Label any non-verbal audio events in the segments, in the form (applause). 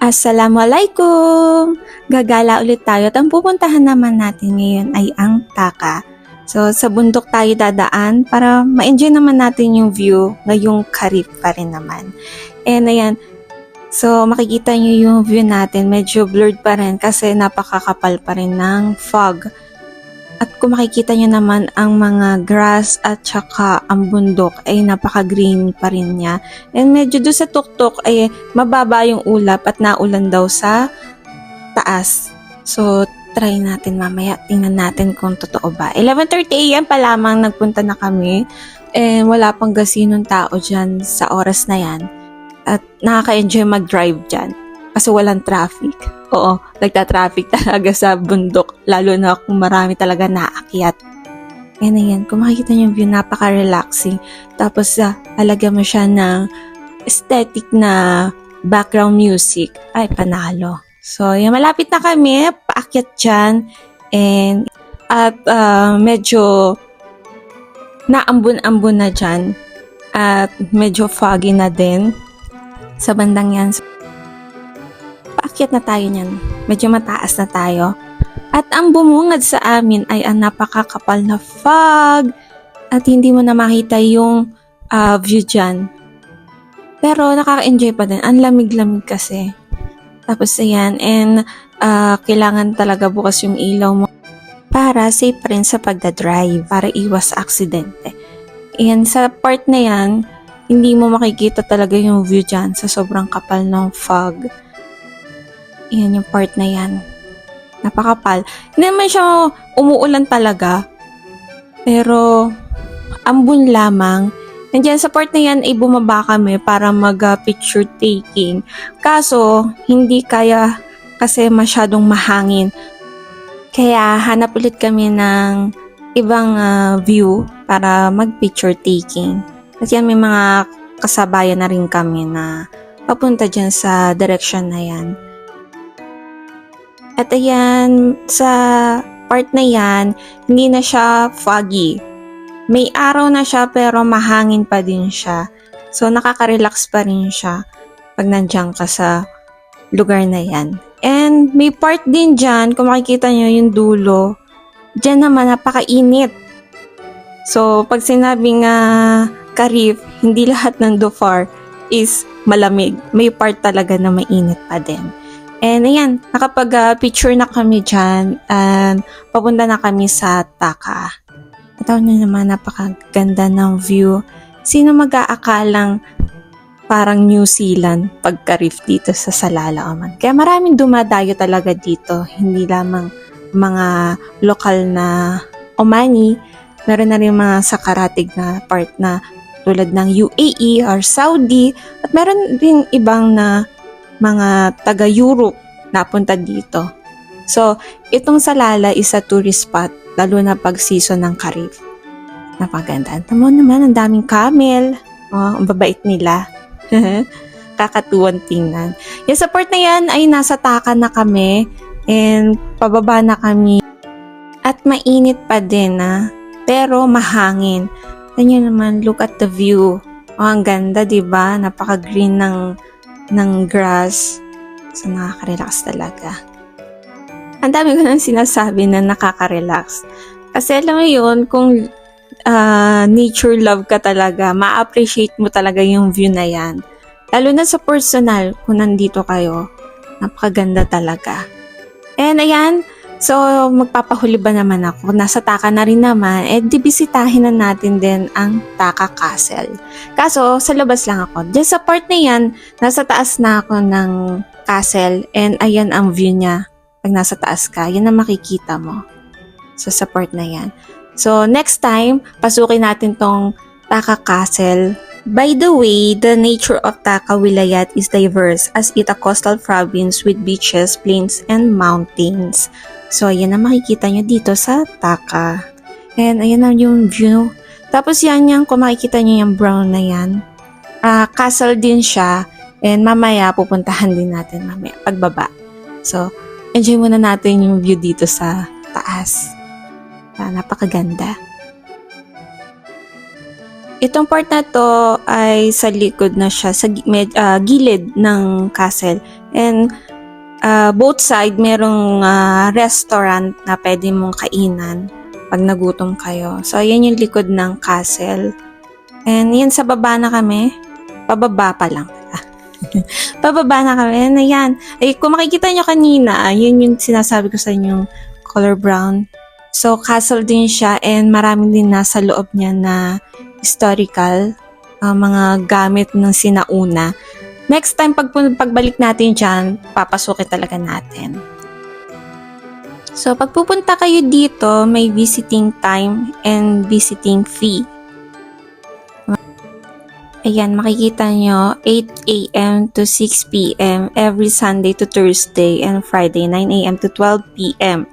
Assalamualaikum! Gagala ulit tayo at ang pupuntahan naman natin ngayon ay ang Taka. So, sa bundok tayo dadaan para ma-enjoy naman natin yung view ngayong karip pa rin naman. And ayan, so makikita nyo yung view natin, medyo blurred pa rin kasi napakakapal pa rin ng fog. At kung makikita nyo naman ang mga grass at saka ang bundok ay napaka-green pa rin niya. And medyo doon sa tuktok ay mababa yung ulap at naulan daw sa taas. So, try natin mamaya. Tingnan natin kung totoo ba. 11.30 a.m. pa lamang nagpunta na kami. And wala pang gasinong tao dyan sa oras na yan. At nakaka-enjoy mag-drive dyan. Kasi walang traffic. Oo, nagta-traffic (laughs) talaga sa bundok. Lalo na kung marami talaga naakyat. Yan na yan. Kung makikita niyo yung view, napaka-relaxing. Tapos, uh, alagyan mo siya ng aesthetic na background music. Ay, panalo. So, yan, malapit na kami. Paakyat dyan. And, at uh, medyo naambun-ambun na dyan. At medyo foggy na din sa bandang yan. So, paakyat na tayo niyan. Medyo mataas na tayo. At ang bumungad sa amin ay ang napakakapal na fog at hindi mo na makita yung uh, view dyan. Pero nakaka-enjoy pa din. Ang lamig-lamig kasi. Tapos ayan, and uh, kailangan talaga bukas yung ilaw mo para safe rin sa pagdadrive, para iwas aksidente. And sa part na yan, hindi mo makikita talaga yung view dyan sa sobrang kapal ng fog. Yan yung part na yan. Napakapal. Hindi naman siya umuulan talaga. Pero, ambun lamang. Nandiyan sa part na yan ay bumaba kami para mag-picture taking. Kaso, hindi kaya kasi masyadong mahangin. Kaya hanap ulit kami ng ibang uh, view para mag-picture taking. At yan may mga kasabayan na rin kami na papunta dyan sa direction na yan. At ayan, sa part na yan, hindi na siya foggy. May araw na siya pero mahangin pa din siya. So nakaka-relax pa rin siya pag nandiyan ka sa lugar na yan. And may part din dyan, kung makikita nyo yung dulo, dyan naman napakainit. So pag sinabing uh, karif, hindi (laughs) lahat ng Dofar is malamig. May part talaga na mainit pa din. And ayan, nakapag-picture na kami dyan and papunta na kami sa Taka. Ito na naman, napakaganda ng view. Sino mag-aakalang parang New Zealand pagka-reef dito sa Salala Oman. Kaya maraming dumadayo talaga dito. Hindi lamang mga lokal na Omani, meron na rin mga sakaratig na part na tulad ng UAE or Saudi at meron rin ibang na mga taga-Europe napunta dito. So, itong Salala is a tourist spot, lalo na pag season ng Karif. Napaganda. Tamo naman, ang daming camel. Oh, ang babait nila. (laughs) Kakatuwan tingnan. Yung sa part na yan ay nasa Taka na kami and pababa na kami. At mainit pa din na, pero mahangin. Ganyan naman, look at the view. Oh, ang ganda, 'di ba? Napaka-green ng ng grass. So, nakaka-relax talaga. Ang dami ko nang sinasabi na nakaka-relax. Kasi alam mo yun, kung uh, nature love ka talaga, ma-appreciate mo talaga yung view na yan. Lalo na sa personal, kung nandito kayo, napakaganda talaga. And ayan, So, magpapahuli ba naman ako? Nasa Taka na rin naman, eh di bisitahin na natin din ang Taka Castle. Kaso, sa labas lang ako. Diyan sa part na yan, nasa taas na ako ng castle and ayan ang view niya. Pag nasa taas ka, yan ang makikita mo. So, sa part na yan. So, next time, pasukin natin tong Taka Castle. By the way, the nature of Taka Wilayat is diverse as it a coastal province with beaches, plains, and mountains. So, ayan na makikita nyo dito sa Taka. And ayan na yung view. Tapos yan yung, kung makikita nyo yung brown na yan, uh, castle din siya. And mamaya, pupuntahan din natin mamaya, pagbaba. So, enjoy muna natin yung view dito sa taas. Uh, napakaganda. Itong part na to ay sa likod na siya, sa med- ah, gilid ng castle. And ah, both side merong ah, restaurant na pwede mong kainan pag nagutom kayo. So, ayan yung likod ng castle. And yan sa baba na kami. Pababa pa lang. (laughs) Pababa na kami. And ayan. Ay, kung makikita nyo kanina, yun yung sinasabi ko sa inyong color brown. So, castle din siya and marami din nasa loob niya na historical, ah, mga gamit ng sinauna. Next time, pag, pagbalik natin dyan, papasukin talaga natin. So, pag pupunta kayo dito, may visiting time and visiting fee. Ayan, makikita nyo, 8 a.m. to 6 p.m. every Sunday to Thursday and Friday, 9 a.m. to 12 p.m.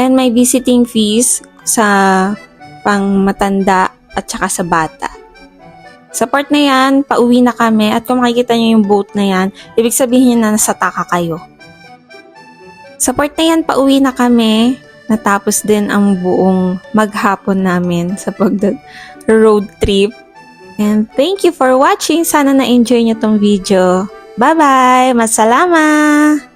And may visiting fees sa pang matanda at saka sa bata. Sa part na yan, pauwi na kami at kung makikita nyo yung boat na yan, ibig sabihin na nasa taka kayo. Sa part na yan, pauwi na kami. Natapos din ang buong maghapon namin sa pag road trip. And thank you for watching. Sana na-enjoy nyo tong video. Bye-bye! Masalama!